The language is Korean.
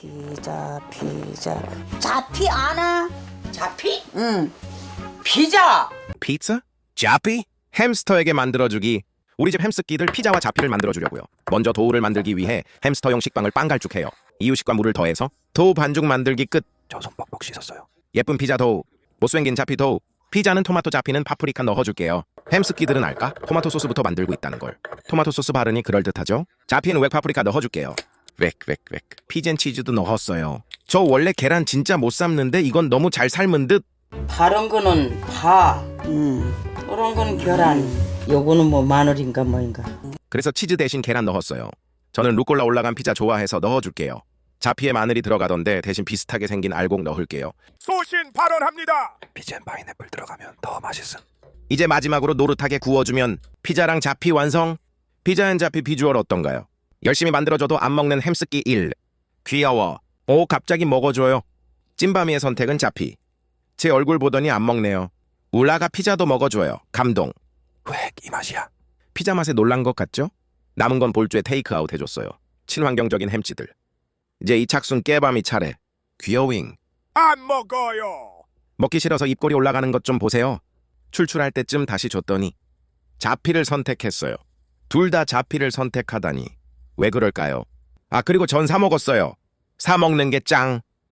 피자 피자 자피 아나? 자피? 응 피자. 피자? 자피? 햄스터에게 만들어주기. 우리 집 햄스키들 피자와 자피를 만들어주려고요. 먼저 도우를 만들기 위해 햄스터용 식빵을 빵갈죽해요. 이유식과 물을 더해서 도우 반죽 만들기 끝. 저 손 뻑뻑 씻었어요. 예쁜 피자 도우. 못생긴 자피 도우. 피자는 토마토 자피는 파프리카 넣어줄게요. 햄스키들은 알까? 토마토 소스부터 만들고 있다는 걸. 토마토 소스 바르니 그럴듯하죠? 자피는 웩 파프리카 넣어줄게요. 웩, 웩, 웩. 피젠 치즈도 넣었어요. 저 원래 계란 진짜 못 삶는데 이건 너무 잘 삶은 듯. 다른 거는 파. 응. 그런 건 계란. 요거는 뭐 마늘인가 뭐인가. 그래서 치즈 대신 계란 넣었어요. 저는 루꼴라 올라간 피자 좋아해서 넣어줄게요. 자피에 마늘이 들어가던데 대신 비슷하게 생긴 알곡 넣을게요. 소신 발언합니다. 피젠 파인애플 들어가면 더 맛있음. 이제 마지막으로 노릇하게 구워주면 피자랑 자피 완성. 피자 앤 자피 비주얼 어떤가요? 열심히 만들어줘도 안 먹는 햄스키 1. 귀여워. 오 갑자기 먹어줘요. 찐바미의 선택은 자피. 제 얼굴 보더니 안 먹네요. 울라가 피자도 먹어줘요. 감동. 왜이 맛이야? 피자 맛에 놀란 것 같죠? 남은 건 볼주에 테이크아웃 해줬어요. 친환경적인 햄찌들. 이제 이 착순 깨밤이 차례. 귀여윙. 안 먹어요. 먹기 싫어서 입꼬리 올라가는 것 좀 보세요. 출출할 때쯤 다시 줬더니 자피를 선택했어요. 둘 다 자피를 선택하다니 왜 그럴까요? 아 그리고 전 사 먹었어요. 사 먹는 게 짱.